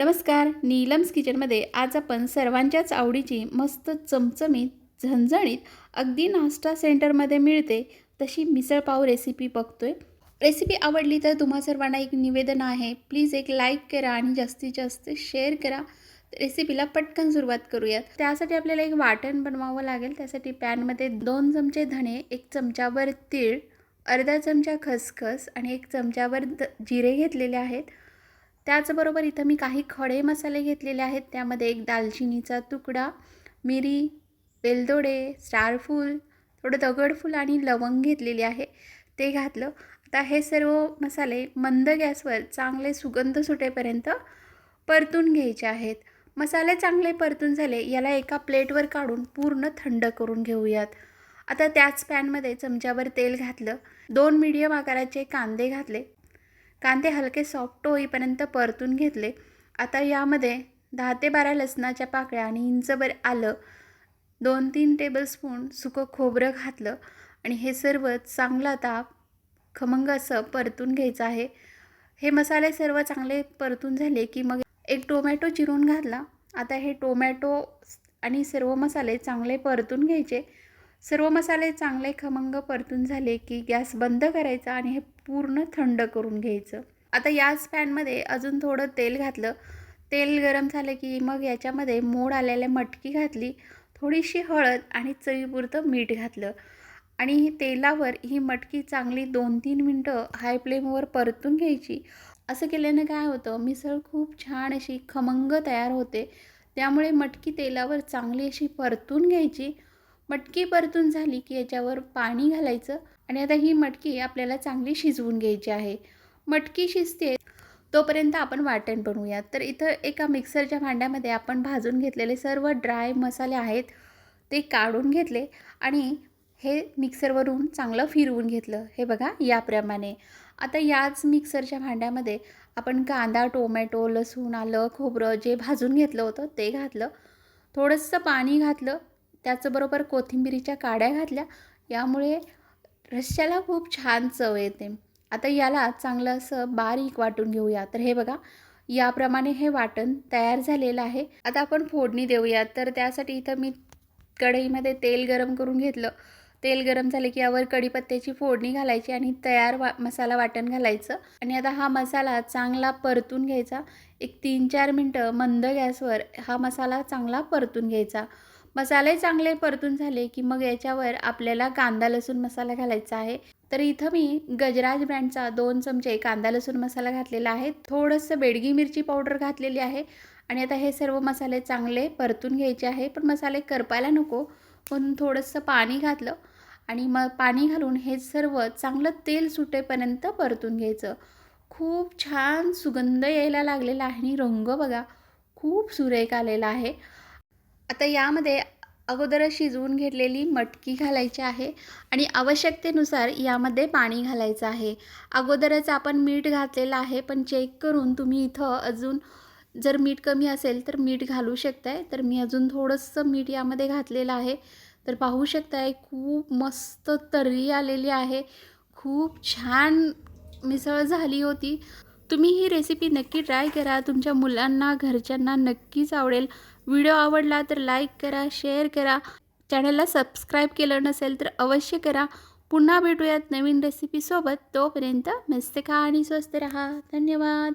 नमस्कार नीलम्स किचनमध्ये आज आपण सर्वांच्याच आवडीची मस्त चमचमीत झणझणीत अगदी नाश्ता सेंटरमध्ये मिळते तशी मिसळपाव रेसिपी बघतोय. रेसिपी आवडली तर तुम्हा सर्वांना एक निवेदन आहे. प्लीज एक लाईक करा आणि जास्तीत जास्त शेअर करा. रेसिपीला पटकन सुरुवात करूयात. त्यासाठी आपल्याला एक वाटण बनवावं लागेल. त्यासाठी पॅनमध्ये दोन चमचे धणे एक चमच्यावर तीळ अर्धा चमचा खसखस आणि एक चमच्यावर द जिरे घेतलेले आहेत. त्याचबरोबर इथं मी काही खडे मसाले घेतलेले आहेत. त्यामध्ये एक दालचिनीचा तुकडा मिरी वेलदोडे स्टारफूल थोडं दगडफूल आणि लवंग घेतलेली आहे. ते घातलं. आता हे सर्व मसाले मंद गॅसवर चांगले सुगंध सुटेपर्यंत परतून घ्यायचे आहेत. मसाले चांगले परतून झाले याला एका प्लेटवर काढून पूर्ण थंड करून घेऊयात. आता त्याच पॅनमध्ये चमच्यावर तेल घातलं. दोन मीडियम आकाराचे कांदे घातले. कांदे हलके सॉफ्ट होईपर्यंत परतून घेतले. आता यामध्ये दहा ते बारा लसणाच्या पाकळ्या आणि इंचभर आलं दोन तीन टेबलस्पून सुकं खोबरं घातलं आणि हे सर्व चांगलं आता खमंग असं परतून घ्यायचं आहे. हे मसाले सर्व चांगले परतून झाले की मग एक टोमॅटो चिरून घातला. आता हे टोमॅटो आणि सर्व मसाले चांगले परतून घ्यायचे. सर्व मसाले चांगले खमंग परतून झाले की गॅस बंद करायचा आणि हे पूर्ण थंड करून घ्यायचं. आता याच पॅनमध्ये अजून थोडं तेल घातलं. तेल गरम झालं की मग याच्यामध्ये मोड आलेल्या मटकी घातली थोडीशी हळद आणि चवीपुरतं मीठ घातलं. आणि ही तेलावर ही मटकी चांगली दोन तीन मिनटं हाय फ्लेमवर परतून घ्यायची. असं केल्यानं काय होतं मिसळ खूप छान अशी खमंग तयार होते. त्यामुळे मटकी तेलावर चांगली अशी परतून घ्यायची. मटकी परतून झाली की याच्यावर पाणी घालायचं आणि आता ही मटकी आपल्याला चांगली शिजवून घ्यायची आहे. मटकी शिजते तोपर्यंत आपण वाटण बनवूयात. तर इथं एका मिक्सरच्या भांड्यामध्ये आपण भाजून घेतलेले सर्व ड्राय मसाले आहेत ते काढून घेतले आणि हे मिक्सरवरून चांगलं फिरवून घेतलं. हे बघा याप्रमाणे. आता याच मिक्सरच्या भांड्यामध्ये आपण कांदा टोमॅटो लसूण आलं खोबरं जे भाजून घेतलं होतं ते घातलं. थोडंसं पाणी घातलं. त्याचबरोबर कोथिंबिरीच्या काड्या घातल्या. यामुळे रश्श्याला खूप छान चव येते. आता याला चांगलं असं बारीक वाटून घेऊया. तर हे बघा याप्रमाणे हे वाटण तयार झालेलं आहे. आता आपण फोडणी देऊया तर त्यासाठी इथं मी कढईमध्ये तेल गरम करून घेतलं. तेल गरम झाले की यावर कढीपत्त्याची फोडणी घालायची आणि तयार वा मसाला वाटण घालायचं. आणि आता हा मसाला चांगला परतून घ्यायचा. एक तीन चार मिनटं मंद गॅसवर हा मसाला चांगला परतून घ्यायचा. मसाले चांगले परतून झाले की मग याच्यावर आपल्याला कांदा लसूण मसाला घालायचा आहे. तर इथं मी गजराज ब्रँडचा दोन चमचे कांदा लसूण मसाला घातलेला आहे. थोडंसं बेडगी मिरची पावडर घातलेली आहे आणि आता हे सर्व मसाले चांगले परतून घ्यायचे आहे. पण मसाले करपायला नको पण थोडंसं पाणी घातलं आणि मग पाणी घालून हे सर्व चांगलं तेल सुटेपर्यंत परतून घ्यायचं. खूप छान सुगंध यायला लागलेला आहे आणि रंग बघा खूप सुरेख आलेला आहे. आता यामध्ये अगोदर शिजवून घेतलेली मटकी घालायची आहे आणि आवश्यकतेनुसार यामध्ये पाणी घालायचं आहे. अगोदरच आपण मीठ घातलेलं आहे पण चेक करून तुम्ही इथं अजून जर मीठ कमी असेल तर मीठ घालू शकताय. तर मी अजून थोडंसं मीठ यामध्ये घातलेलं आहे. तर पाहू शकताय खूप मस्त तर्री आलेली आहे. खूप छान मिसळ झाली होती. तुम्ही ही रेसिपी नक्की ट्राय करा. तुमच्या मुलांना घरच्यांना नक्कीच आवडेल. व्हिडिओ आवडला तर लाईक करा शेअर करा. चॅनलला सबस्क्राईब केलं नसेल तर अवश्य करा. पुन्हा भेटूयात नवीन रेसिपीसोबत तोपर्यंत मस्त खा आणि स्वस्त रहा. धन्यवाद.